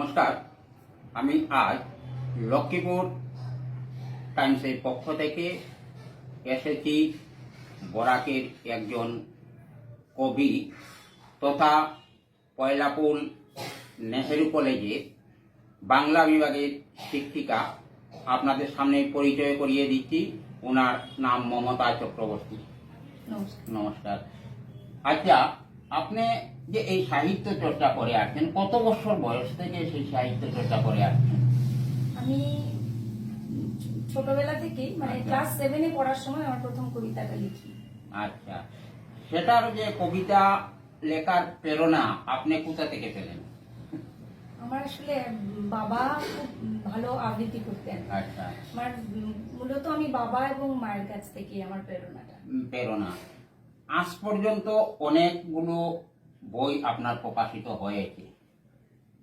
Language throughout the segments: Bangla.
নমস্কার। আমি আজ লক্ষ্মীপুর টাইমসের পক্ষ থেকে এসেছি বরাকের একজন কবি তথা পয়লাপুল নেহেরু কলেজে বাংলা বিভাগের শিক্ষিকা। আপনাদের সামনে পরিচয় করিয়ে দিচ্ছি। ওনার নাম মমতা চক্রবর্তী। নমস্কার। নমস্কার। আচ্ছা আপনি যে এই সাহিত্য চর্চা করে আসছেন কত বছর বয়স থেকে সেই সাহিত্য চর্চা করে আসছেন? আমি ছোটবেলা থেকেই মানে আচ্ছা। ক্লাস সেভেনে পড়ার সময় আমার প্রথম কবিতাটা লিখি। আচ্ছা। সেটার যে কবিতা লেখার প্রেরণা আপনি কোথা থেকে পেলেন? আমার আসলে বাবা খুব ভালো আবৃত্তি করতেন। আচ্ছা। আমার মূলত আমি বাবা এবং মায়ের কাছ থেকে আমার প্রেরণাটা। প্রেরণা। আজ পর্যন্ত অনেকগুলো বই আপনার প্রকাশিত হয়েছে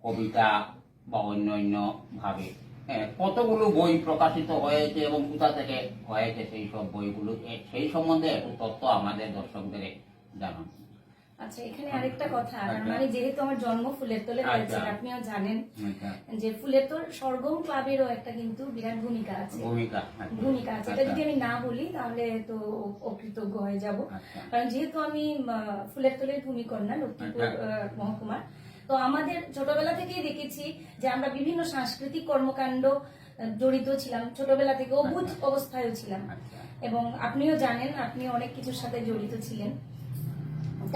কবিতা বা অন্য অন্য ভাবে। হ্যাঁ, কতগুলো বই প্রকাশিত হয়েছে এবং কোথা থেকে হয়েছে সেই সব বইগুলো? সেই সম্বন্ধে একটু তথ্য আমাদের দর্শকদের জানান। আচ্ছা এখানে আরেকটা কথা আচ্ছা। যেহেতু আমার জন্ম ফুলের তোলে হয়েছে আচ্ছা। আপনিও জানেন আচ্ছা, যে ফুলের তোর সরগম ক্লাবেরও একটা কিন্তু বিরাট ভূমিকা আছে ভূমিকা। আছে এটা যদি আমি না বলি তাহলে তো অকৃতজ্ঞ হয়ে যাব। কারণ যেহেতু আমি ফুলের তোলের ভূমিকন্যা লক্ষ্মীপুর মহকুমার তো আমাদের ছোটবেলা থেকেই দেখেছি যে আমরা বিভিন্ন সাংস্কৃতিক কর্মকাণ্ড জড়িত ছিলাম ছোটবেলা থেকে অবুধ অবস্থায়ও ছিলাম। এবং আপনিও জানেন আপনি অনেক কিছুর সাথে জড়িত ছিলেন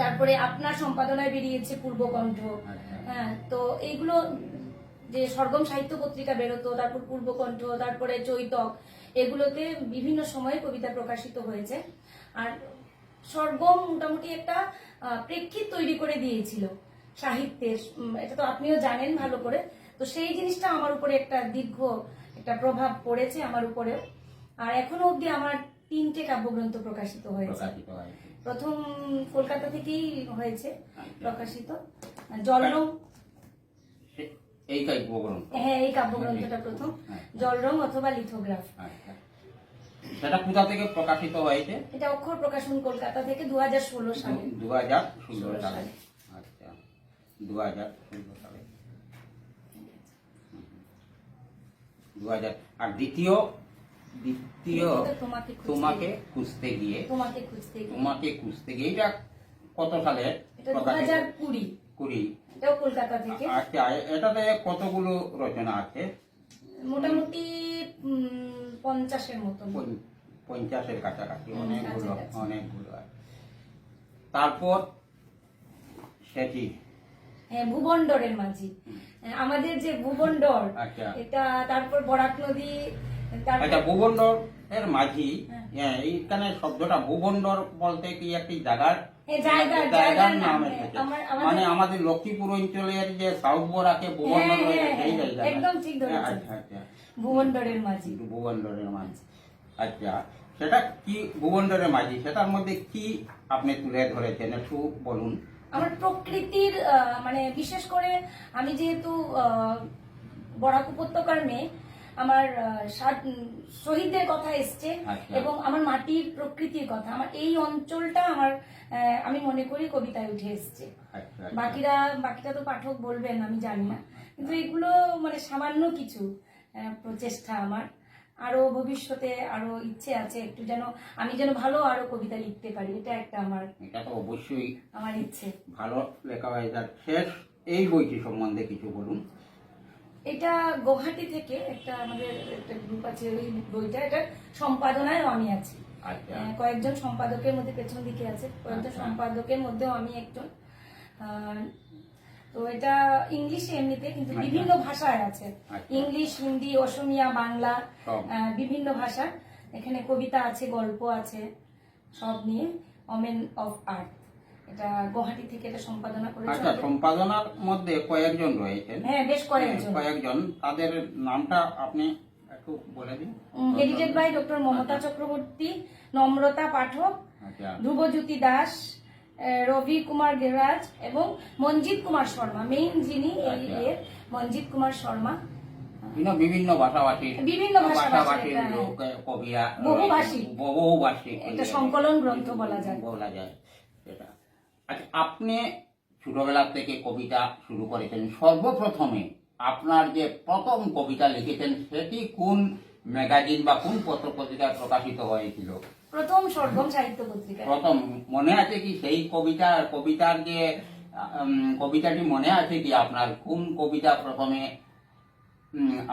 তারপরে আপনার সম্পাদনায় বেরিয়েছে পূর্বকণ্ঠ আচ্ছা। হ্যাঁ তো এইগুলো যে সরগম সাহিত্য পত্রিকা বেরোতো তারপর পূর্বকণ্ঠ তারপরে চৈতক এগুলোতে বিভিন্ন সময়ে কবিতা প্রকাশিত হয়েছে। আর সরগম মোটামুটি একটা প্রেক্ষিত তৈরি করে দিয়েছিল সাহিত্যের। এটা তো আপনিও জানেন ভালো করে। তো সেই জিনিসটা আমার উপরে একটা দীর্ঘ একটা প্রভাব পড়েছে আমার উপরেও। আর এখনও অবধি আমার তিনটে কাব্যগ্রন্থ প্রকাশিত হয়েছে। প্রথম কলকাতা থেকেই হয়েছে প্রকাশিত। জলরং এই কাব্যগ্রন্থ? হ্যাঁ এই কাব্যগ্রন্থটা প্রথম। হ্যাঁ। জলরং অথবা লিথোগ্রাফ। আচ্ছা। সেটা কোথা থেকে প্রকাশিত হয়েছে? এটা অক্ষর প্রকাশন কলকাতা থেকে দু হাজার ষোলো সালে। দু হাজার ষোলো সালে। আচ্ছা। দু হাজার ষোলো সালে। দু হাজার আর দ্বিতীয় দ্বিতীয় তোমাকে খুঁজতে গিয়ে। তোমাকে খুঁজতে গিয়ে। তোমাকে খুঁজতে গিয়ে। এটা কত সালে দু হাজার কুড়ি। কুড়ি। এটাও কলকাতা থেকে। আচ্ছা এটাতে কতগুলো রচনা আছে? মোটামুটি পঞ্চাশের মতন। পঞ্চাশের কাছাকাছি। অনেকগুলো অনেকগুলো আছে। তারপর সেটি। হ্যাঁ ভুবনডরের মাঝি। আমাদের যে ভুবনডর আচ্ছা। এটা তারপর বরাক নদী আচ্ছা ভুবনডর এর মাঝি হ্যাঁ। হ্যাঁ, এইখানে শব্দটা ভুবনডর বলতে কি একটি জায়গার নাম এসেছে। মানে আমাদের লক্ষ্মীপুর অঞ্চলের যে সাউথ বরাকে ভুবনডর হ্যাঁ, সেই একদম ঠিক আচ্ছা আচ্ছা। ভুবনডরের মাঝি। ভুবনডরের মাঝি। আচ্ছা সেটা কি ভুবনডরের মাঝি? সেটার মধ্যে কি আপনি তুলে ধরেছেন? একটু বলুন। আমার প্রকৃতির মানে বিশেষ করে আমি যেহেতু বরাক উপত্যকার মেয়ে আমার শহীদদের কথা এসছে আচ্ছা। এবং আমার মাটির প্রকৃতির কথা। আমার এই অঞ্চলটা আমার আমি মনে করি কবিতায় উঠে এসছে। আচ্ছা আচ্ছা। বাকিরা বাকিটা তো পাঠক বলবেন আমি জানি না। কিন্তু এগুলো মানে সামান্য কিছু প্রচেষ্টা আমার। আরও ভবিষ্যতে আরও ইচ্ছে আছে একটু যেন আমি যেন ভালো আরও কবিতা লিখতে পারি এটা একটা আমার এটা তো অবশ্যই। আমার ইচ্ছে। ভালো লেখা আর শেষ এই বইটি সম্বন্ধে কিছু বলুন। এটা গুয়াহাটি থেকে একটা আমাদের একটা গ্রুপ আছে ওই বইটা এটা সম্পাদনায় আমি আছি। আচ্ছা। কয়েকজন সম্পাদকের মধ্যে পেছন দিকে আছে কয়েকজন আচ্ছা। সম্পাদকের মধ্যেও আমি একজন। তো এটা ইংলিশে এমনিতে কিন্তু আচ্ছা। বিভিন্ন ভাষায় আছে। ইংলিশ হিন্দি অসমিয়া বাংলা বিভিন্ন ভাষা এখানে কবিতা আছে গল্প আছে সব নিয়ে ওমেন অফ আর্ট এটা গুয়াহাটি থেকে এটা সম্পাদনা করেছে। আচ্ছা সম্পাদনার মধ্যে কয়েকজন রয়েছেন। হ্যাঁ বেশ কয়েকজন। কয়েকজন। তাদের নামটা আপনি একটু বলে দিন। Edited by doctor Mamata Chakraborty Namrata Pathak আচ্ছা। ধ্রুবজ্যোতি দাস রবি কুমার গেরাজ এবং মঞ্জিত কুমার শর্মা মেইন যিনি এই আচ্ছা। এর মঞ্জিত কুমার শর্মা। বিভিন্ন ভাষাভাষী বিভিন্ন ভাষাভাষী, ভাষাভাষীর হ্যাঁ। লোক কবিরা বহুভাষী। বহুভাষী একটা সংকলন গ্রন্থ বলা যায়। বলা যায় সেটা। আচ্ছা আপনি ছোটবেলা থেকে কবিতা শুরু করেছেন। সর্বপ্রথমে আপনার যে প্রথম কবিতা লিখেছেন সেটি কোন ম্যাগাজিন বা কোন পত্র পত্রিকায় প্রকাশিত হয়েছিল? প্রথম সরগম সাহিত্য পত্রিকা প্রথম মনে আছে কি সেই কবিতা কবিতার যে কবিতাটি মনে আছে কি আপনার? কোন কবিতা প্রথমে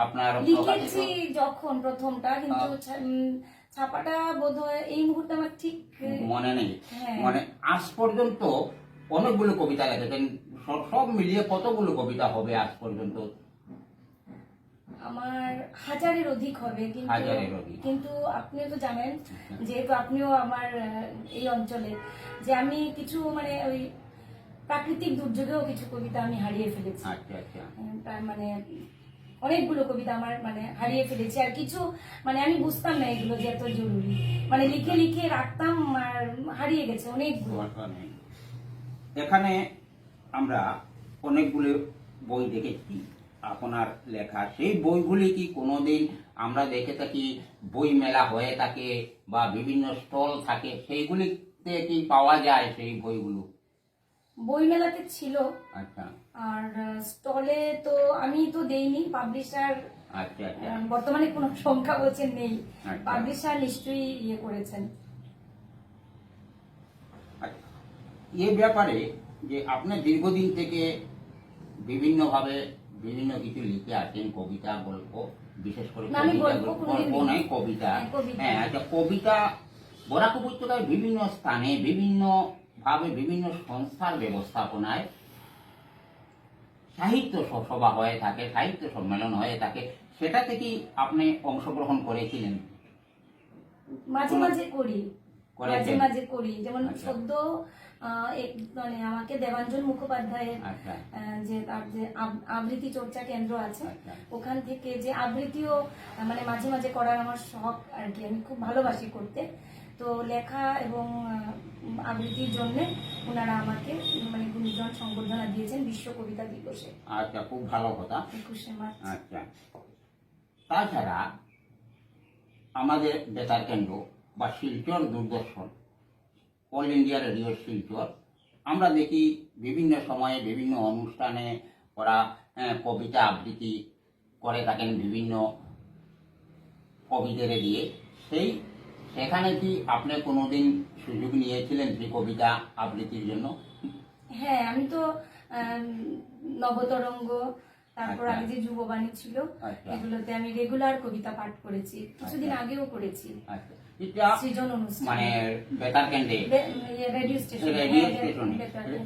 আপনার লিখেছি যখন প্রথমটা কিন্তু ছাপাটা বোধহয় এই মুহূর্তে আমার ঠিক মনে নেই। হ্যাঁ। মানে আজ পর্যন্ত অনেকগুলো কবিতা লিখেছেন সব- মিলিয়ে কতগুলো কবিতা হবে আজ পর্যন্ত? আমার হাজারের অধিক হবে কিন্তু। কিন্তু আপনিও তো জানেন যেহেতু আপনিও আমার এই অঞ্চলে যে আমি কিছু মানে ওই প্রাকৃতিক দুর্যোগেও কিছু কবিতা আমি হারিয়ে ফেলেছি। আচ্ছা আচ্ছা। তার মানে অনেকগুলো কবিতা আমার মানে হারিয়ে ফেলেছি। আর কিছু মানে আমি বুঝতাম না এগুলো যে এত জরুরি। মানে লিখে লিখে রাখতাম আর হারিয়ে গেছে অনেকগুলো। এখানে আমরা অনেকগুলো বই দেখেছি। আপনার লেখা সেই বইগুলি কি কোনোদিন আমরা দেখে থাকি বই মেলা হয়ে থাকে বা বিভিন্ন স্টল থাকে সেইগুলিতে কি পাওয়া যায় সেই বইগুলো? বইমেলাতে ছিল। আচ্ছা। আর স্টলে তো আমি তো দেইনি পাবলিশার আচ্ছা আচ্ছা বর্তমানে কোনো সংখ্যা বলছে নেই আচ্ছা। পাবলিশার নিশ্চয়ই ইয়ে করেছেন আচ্ছা, এ ব্যাপারে যে আপনি দীর্ঘদিন থেকে বিভিন্নভাবে বিভিন্ন কিছু লিখে আছেন কবিতা গল্প বিশেষ করে কবিতা গল্প। নয় হ্যাঁ, কবিতা। হ্যাঁ আচ্ছা কবিতা বরাক উপত্যকায় বিভিন্ন স্থানে বিভিন্ন ভাবে বিভিন্ন সংস্থার ব্যবস্থাপনায় সাহিত্য সভা হয়ে থাকে সাহিত্য সম্মেলন হয়ে থাকে সেটা থেকেই আপনি অংশগ্রহণ করেছিলেন। মাঝে মাঝে করি মাঝে মাঝে করি। যেমন আচ্ছা। সদ্য মানে আমাকে দেবাঞ্জন মুখোপাধ্যায়ের আচ্ছা। যে তার যে আবৃত্তি চর্চা কেন্দ্র আছে আচ্ছা। ওখান থেকে যে আবৃত্তিও মানে মাঝে মাঝে করার আমার শখ আর কি। আমি খুব ভালোবাসি করতে। তো লেখা এবং আবৃত্তির জন্য ওনারা আমাকে মানে গুণীজন সংবর্ধনা দিয়েছেন বিশ্ব কবিতা দিবসে। আচ্ছা খুব ভালো কথা। একুশে মার্চ। আচ্ছা। তাছাড়া আমাদের বেতার কেন্দ্র বা Silchar Doordarshan all India radio Silchar আমরা দেখি বিভিন্ন সময়ে বিভিন্ন অনুষ্ঠানে ওরা কবিতা আবৃত্তি করে থাকেন বিভিন্ন কবিদের দিয়ে। সেই সেখানে কি আপনি কোনোদিন সুযোগ নিয়েছিলেন সেই কবিতা আবৃত্তির জন্য? হ্যাঁ আমি তো নবতরঙ্গ তারপর আচ্ছা। আগে যে যুববাণী ছিল আচ্ছা। এগুলোতে আমি রেগুলার কবিতা পাঠ করেছি। কিছুদিন আচ্ছা। আগেও করেছি। সৃজন মানে বেতার কেন্দ্রে? Radio station. রেডিও স্টেশনে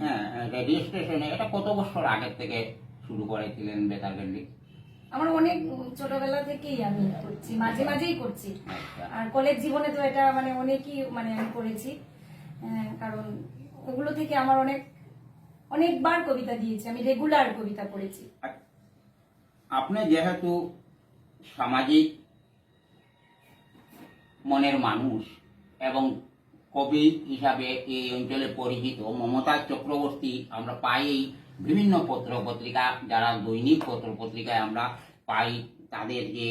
হ্যাঁ রেডিও স্টেশনে। এটা কত বছর আগের থেকে শুরু করেছিলেন বেতার কেন্দ্রিক আমার অনেক ছোটবেলা থেকেই আমি করছি মাঝে মাঝেই করছি। আচ্ছা। আর কলেজ জীবনে তো এটা মানে অনেকই মানে আমি করেছি আহ, কারণ ওগুলো থেকে আমার অনেক অনেকবার কবিতা দিয়েছি আমি রেগুলার কবিতা পড়েছি। আপনি যেহেতু সামাজিক মনের মানুষ এবং কবি হিসাবে এই অঞ্চলে পরিচিত মমতা চক্রবর্তী আমরা পাই বিভিন্ন পত্র পত্রিকা যারা দৈনিক পত্র পত্রিকায় আমরা পাই তাদের যে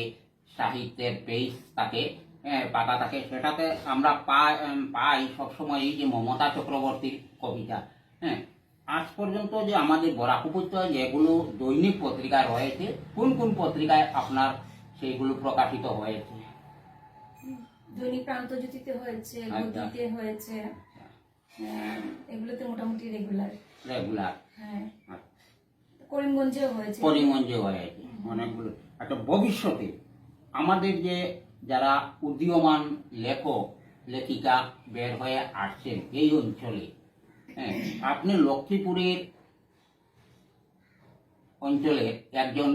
সাহিত্যের পেজ থাকে হ্যাঁ, পাতা থাকে সেটাতে আমরা পাই পাই সবসময় যে মমতা চক্রবর্তীর কবিতা। হ্যাঁ আজ পর্যন্ত যে আমাদের বরাক উপত্যকায় যেগুলো দৈনিক পত্রিকা রয়েছে কোন কোন পত্রিকায় আপনার সেইগুলো প্রকাশিত হয়েছে? দৈনিক প্রান্তজ্যোতিতে হয়েছে আচ্ছা। গতিতে হয়েছে এগুলোতে মোটামুটি রেগুলার রেগুলার হ্যাঁ। করিমগঞ্জেও হয়েছে। করিমগঞ্জে হয়েছে অনেকগুলো। একটা ভবিষ্যতে আমাদের যে যারা উদীয়মান লেখক লেখিকা বের হয়ে আসছেন এই অঞ্চলে হ্যাঁ আপনি লক্ষ্মীপুরের অঞ্চলে একজন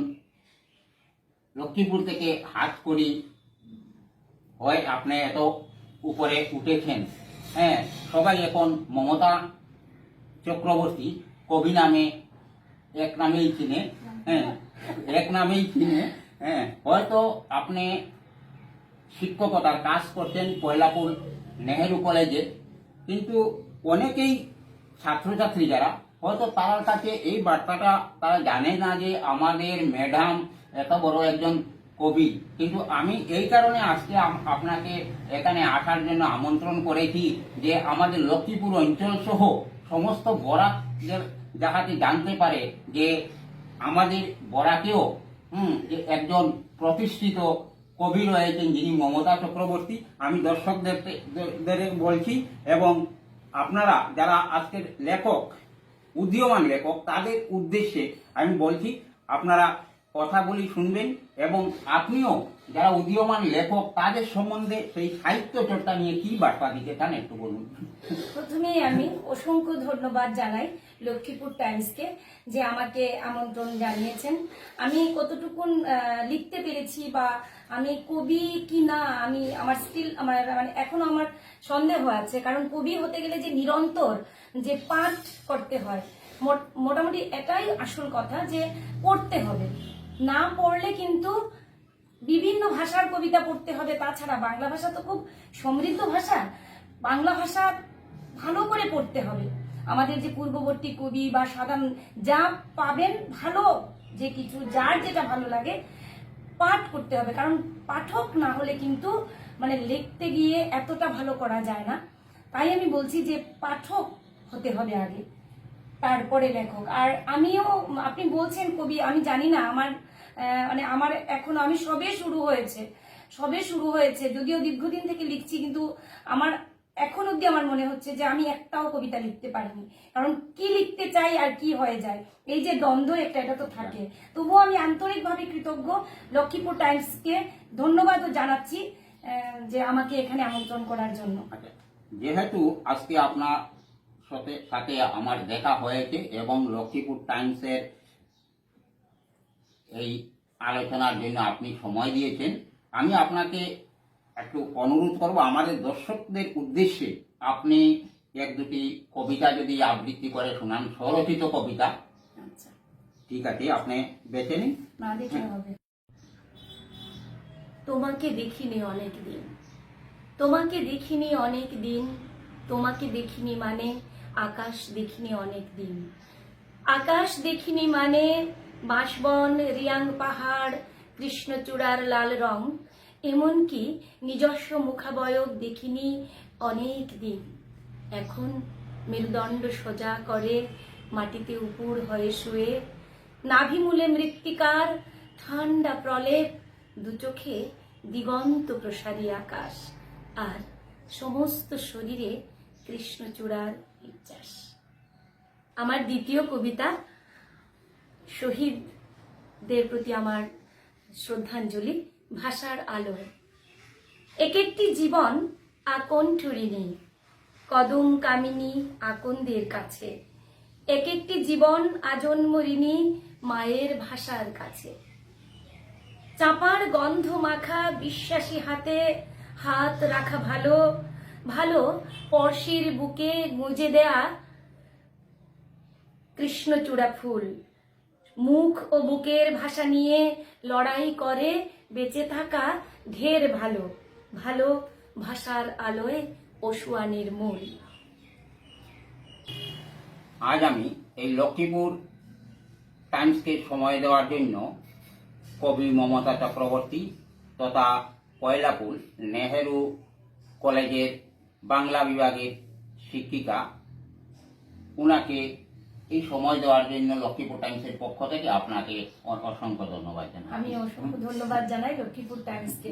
লক্ষ্মীপুর থেকে হাত করি হয় আপনি এত উপরে উঠেছেন হ্যাঁ সবাই এখন মমতা চক্রবর্তী কবি নামে, এক নামেই চিনে হ্যাঁ এক নামেই চিনে হ্যাঁ হয়তো আপনি শিক্ষকতার কাজ করতেন পয়লাপুর নেহেরু কলেজে, কিন্তু অনেকেই ছাত্রছাত্রী যারা, হয়তো তার কাছে এই বার্তাটা তারা জানে না যে আমাদের ম্যাডাম এত বড় একজন কবি। কিন্তু আমি এই কারণে আজকে আপনাকে এখানে আসার জন্য আমন্ত্রণ করেছি যে আমাদের লক্ষ্মীপুর অঞ্চল সহ সমস্ত বরাক যাহাতে জানতে পারে যে আমাদের বরাকেও, হুম, যে একজন প্রতিষ্ঠিত কবি রয়েছেন যিনি মমতা চক্রবর্তী, আমি দর্শকদের বলছি এবং আপনারা যারা আজকের লেখক, উদীয়মান লেখক, তাদের উদ্দেশ্যে আমি বলছি, আপনারা কথাগুলি শুনবেন এবং আপনিও যারা উদীয়মান লেখক, তাদের সম্বন্ধে সেই সাহিত্য চর্চা নিয়ে কি বার্তা দিতে চান একটু বলুন। প্রথমেই আমি অসংখ্য ধন্যবাদ জানাই লক্ষ্মীপুর টাইমসকে যে আমাকে আমন্ত্রণ জানিয়েছেন। আমি কতটুকুন লিখতে পেরেছি বা আমি কবি কি না, আমি আমার স্টিল আমার মানে এখনও আমার সন্দেহ আছে। কারণ কবি হতে গেলে যে নিরন্তর যে পাঠ করতে হয়, মোট- মোটামুটি এটাই আসল কথা যে পড়তে হবে। না পড়লে কিন্তু বিভিন্ন ভাষার কবিতা পড়তে হবে, তাছাড়া বাংলা ভাষা তো খুব সমৃদ্ধ ভাষা। বাংলা ভাষা ভালো করে পড়তে হবে। আমাদের যে পূর্ববর্তী কবি বা সাধারণ যা পাবেন ভালো, যে কিছু যার যেটা ভালো লাগে, পাঠ করতে হবে। কারণ পাঠক না হলে কিন্তু মানে লিখতে গিয়ে এতটা ভালো করা যায় না। তাই আমি বলছি যে পাঠক হতে হবে আগে, তারপরে লেখক। আর আমিও, আপনি বলছেন কবি, আমি জানি না, আমার মানে আমার এখনও আমি সবে শুরু হয়েছে, সবে শুরু হয়েছে। যদিও দীর্ঘদিন থেকে লিখছি, কিন্তু আমার এখন অব্দি আমার মনে হচ্ছে যে আমি একটাও কবিতা লিখতে পারিনি। কারণ কি লিখতে চাই আর কি হয়ে যায়? এই যে দ্বন্দ্ব একটা, এটা তো থাকে। তবুও আমি আন্তরিকভাবে কৃতজ্ঞ লক্ষ্মীপুর টাইমসকে ধন্যবাদও জানাচ্ছি যে আমাকে এখানে আমন্ত্রণ করার জন্য। আচ্ছা যেহেতু আজকে আপনার সাথে সাথে আমার দেখা হয়েছে এবং লক্ষ্মীপুর টাইমসের এই আলোচনার জন্য আপনি সময় দিয়েছেন। আমি আপনাকে একটু অনুরোধ করব আমাদের দর্শকদের উদ্দেশ্যে আপনি এক দুটি কবিতা যদি আবৃত্তি করে শোনান স্বরচিত কবিতা। আচ্ছা। ঠিক আছে আপনি বেছে নিন। তোমাকে দেখিনি অনেক দিন তোমাকে দেখিনি অনেক দিন তোমাকে দেখিনি মানে আকাশ দেখিনি অনেক দিন আকাশ দেখিনি মানে বাঁশবন, রিয়াং পাহাড়, কৃষ্ণচূড়ার লাল রং, এমনকি নিজস্ব মুখাবয়ব দেখিনি অনেক দিন। এখন মেরুদণ্ড সোজা করে মাটিতে উপুর হয়ে শুয়ে নাভিমূলে মৃত্তিকার ঠান্ডা প্রলেপ দু চোখে দিগন্ত প্রসারী আকাশ আর সমস্ত শরীরে কৃষ্ণচূড়ার নির্যাস আমার দ্বিতীয় কবিতা শহীদদের প্রতি আমার শ্রদ্ধাঞ্জলি, ভাষার আলোয় এক একটি জীবন আকণ্ঠরিণী কদম কামিনী আকন্দের কাছে। এক একটি জীবন আজন্মরিণী মায়ের ভাষার কাছে। চাপার গন্ধ মাখা বিশ্বাসী হাতে হাত রাখা ভালো ভালো পরশির বুকে গুঁজে দেয়া কৃষ্ণচূড়া ফুল। মুখ ও বুকের ভাষা নিয়ে লড়াই করে বেঁচে থাকা ঢের ভালো ভালো ভাষার আলোয় পশুয়ানির মূল। আজ আমি এই লক্ষ্মীপুর টাইমসকে সময় দেওয়ার জন্য কবি মমতা চক্রবর্তী তথা কয়লাপুর নেহেরু কলেজের বাংলা বিভাগের শিক্ষিকা, উনাকে এই সময় দেওয়ার জন্য লক্ষ্মীপুর টাইমস এর পক্ষ থেকে আপনাকে অসংখ্য ধন্যবাদ জানাই। আমি অসংখ্য ধন্যবাদ জানাই লক্ষ্মীপুর টাইমসকে।